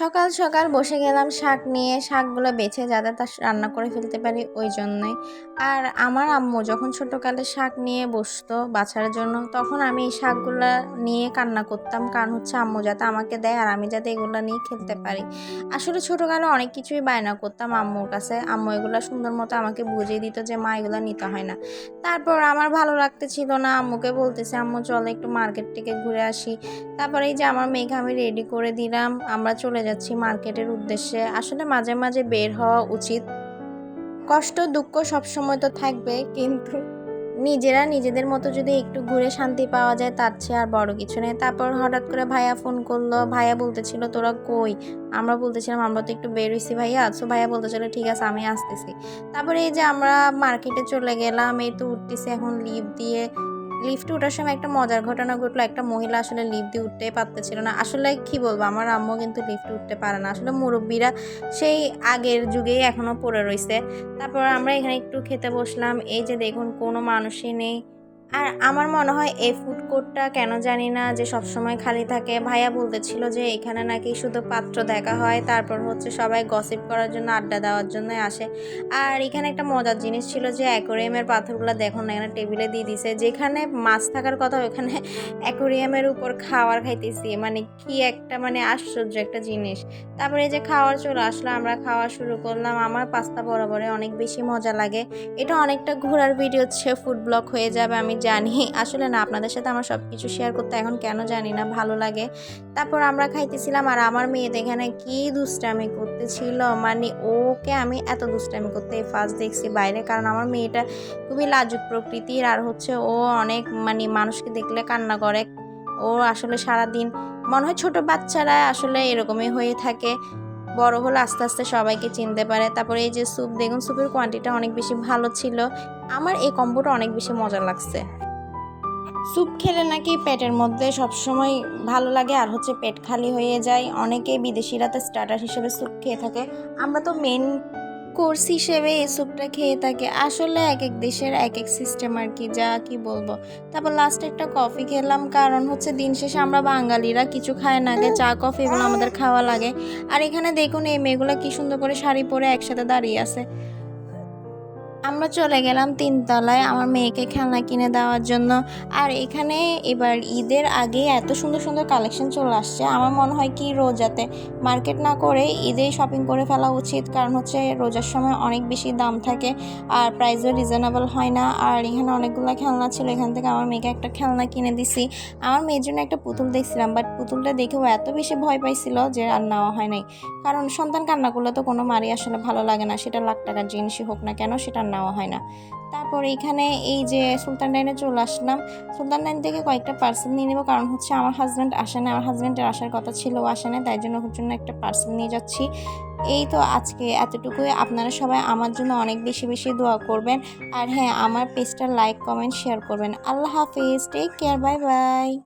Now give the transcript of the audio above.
সকাল সকাল বসে গেলাম, শাক নিয়ে, শাকগুলো বেছে যাতে তা রান্না করে ফেলতে পারি ওই জন্যই। আর আমার আম্মু যখন ছোটোকালে শাক নিয়ে বসতো বাছার জন্য, তখন আমি এই শাকগুলো নিয়ে কান্না করতাম। কারণ হচ্ছে আম্মু যাতে আমাকে দেয় আর আমি যাতে এগুলো নিয়ে খেলতে পারি। আসলে ছোটোকালে অনেক কিছুই বায়না করতাম আম্মুর কাছে। আম্মু এগুলো সুন্দর মতো আমাকে বুঝিয়ে দিত যে, মা, এগুলো নিতে হয় না। তারপর আমার ভালো লাগতে ছিল না। আম্মুকে বলতেছে, আম্মু, চলে একটু মার্কেট থেকে ঘুরে আসি। তারপরে এই যে আমার মেয়েকে আমি রেডি করে দিলাম, আমরা চলে যাচ্ছি মার্কেটের উদ্দেশ্যে। আসলে মাঝে মাঝে বের হওয়া উচিত। কষ্ট, দুঃখ সবসময় তো থাকবে, কিন্তু নিজেরা নিজেদের মতো যদি একটু ঘুরে শান্তি পাওয়া যায়, তার চেয়ে আর বড় কিছু নেই। তারপর হঠাৎ করে ভাইয়া ফোন করল, ভাইয়া বলতেছিল তোরা কই? আমরা বলতেছিলাম, আমরা তো একটু বেরোইছি ভাইয়া। সো ভাইয়া বলতেছিল, ঠিক আছে, আমি আসতেছি। তারপরে এই যে আমরা মার্কেটে চলে গেলাম, এই তো উঠতেছি এখন লিভ দিয়ে। লিফটে ওঠার সময় একটা মজার ঘটনা ঘটলো। একটা মহিলা আসলে লিফট দিয়ে উঠতেই পারতেছিল না। আসলে কি বলব? আমার আম্মু কিন্তু লিফটে উঠতে পারে না। আসলে মুরব্বীরা সেই আগের যুগেই এখনও পড়ে রয়েছে তারপর আমরা এখানে একটু খেতে বসলাম। এই যে দেখুন, কোনো মানুষই নেই। আর আমার মনে হয় এই ফুড কোর্টটা কেন জানি না যে সবসময় খালি থাকে। ভাইয়া বলতেছিল যে এখানে নাকি শুধু পাত্র দেখা হয়, তারপর হচ্ছে সবাই গসিপ করার জন্য আড্ডা দেওয়ার জন্য আসে। আর এখানে একটা মজার জিনিস ছিল যে অ্যাকোরিয়ামের পাথরগুলো দেখুন না এখানে টেবিলে দিয়ে দিছে। যেখানে মাছ থাকার কথা ওখানে অ্যাকোরিয়ামের উপর খাওয়ার খাইতেছি। মানে কি একটা মানে আশ্চর্য একটা জিনিস। তারপরে এই যে খাওয়ার চলে আসলো, আমরা খাওয়া শুরু করলাম। আমার পাস্তা বরাবরে অনেক বেশি মজা লাগে। এটা অনেকটা ঘোরার ভিডিও হচ্ছে ফুড ব্লগ হয়ে যাবে। আমি জানি। আসলে না, আপনাদের সাথে আমার সব কিছু শেয়ার করতে এখন কেন জানি না, ভালো লাগে। তারপর আমরা খাইতেছিলাম আর আমার মেয়ে এখানে কি দুষ্টামি করতেছিল মানে ওকে আমি এত দুষ্টামি করতে ফার্স্ট দেখছি বাইরে, কারণ আমার মেয়েটা খুবই লাজুক প্রকৃতির আর হচ্ছে ও অনেক মানে মানুষকে দেখলে কান্না করে। ও আসলে সারাদিন, মনে হয় ছোটো বাচ্চারা আসলে এরকমই হয়ে থাকে। বড় হলে আস্তে আস্তে সবাইকে চিনতে পারে। তারপরে এই যে স্যুপ, দেখুন স্যুপের কোয়ান্টিটা অনেক বেশি ভালো ছিল। আমার এই কম্বোটা অনেক বেশি মজা লাগছে। স্যুপ খেলে নাকি পেটের মধ্যে সবসময় ভালো লাগে, আর হচ্ছে পেট খালি হয়ে যায়। অনেকে বিদেশিরা তো স্টার্টার হিসেবে স্যুপ খেয়ে থাকে। আমরা তো মেন কোর্স হিসেবে এই স্যুপটা খেয়ে থাকে। আসলে এক এক দেশের এক এক সিস্টেম আর কি, যা কি বলব। তারপর লাস্টে একটা কফি খেলাম, কারণ হচ্ছে দিন শেষে আমরা বাঙালিরা কিছু খায় না চা কফি এগুলো আমাদের খাওয়া লাগে। আর এখানে দেখুন, এই মেয়েগুলো কি সুন্দর করে শাড়ি পরে একসাথে দাঁড়িয়ে আছে। আমরা চলে গেলাম তিনতলায় আমার মেয়েকে খেলনা কিনে দেওয়ার জন্য। আর এখানে এবার ঈদের আগে এত সুন্দর সুন্দর কালেকশন চলে আসছে। আমার মনে হয় কি রোজাতে মার্কেট না করে ঈদে শপিং করে ফেলা উচিত। কারণ হচ্ছে রোজার সময় অনেক বেশি দাম থাকে আর প্রাইসও রিজনেবল হয় না। আর এখানে অনেকগুলো খেলনা ছিল। এখান থেকে আমার মেয়েকে একটা খেলনা কিনে দিছি। আমার মেয়ের জন্য একটা পুতুল দেখছিলাম বাট পুতুলটা দেখেও এত বেশি ভয় পাইছিল যে আর নেওয়া হয় নাই। কারণ সন্তান কান্না করলে তো কোনো মারি আসলে ভালো লাগে না। সেটা লাখ টাকার জিনিসই হোক না কেন, সেটা নেওয়া হয় না। তারপর এখানে এই যে সুলতান ডাইনে চলে আসলাম। সুলতান ডাইন থেকে কয়েকটা পার্সেল নিয়ে নেব, কারণ হচ্ছে আমার হাজব্যান্ড আসে না, আমার হাজব্যান্ডের আসার কথা ছিল আসে না, তাই জন্য ওর জন্য একটা পার্সেল নিয়ে যাচ্ছি। এই তো আজকে এতটুকুই। আপনারা সবাই আমার জন্য অনেক বেশি বেশি দোয়া করবেন। আর হ্যাঁ আমার পেজটা লাইক কমেন্ট শেয়ার করবেন। আল্লাহ হাফিজ। Take care bye bye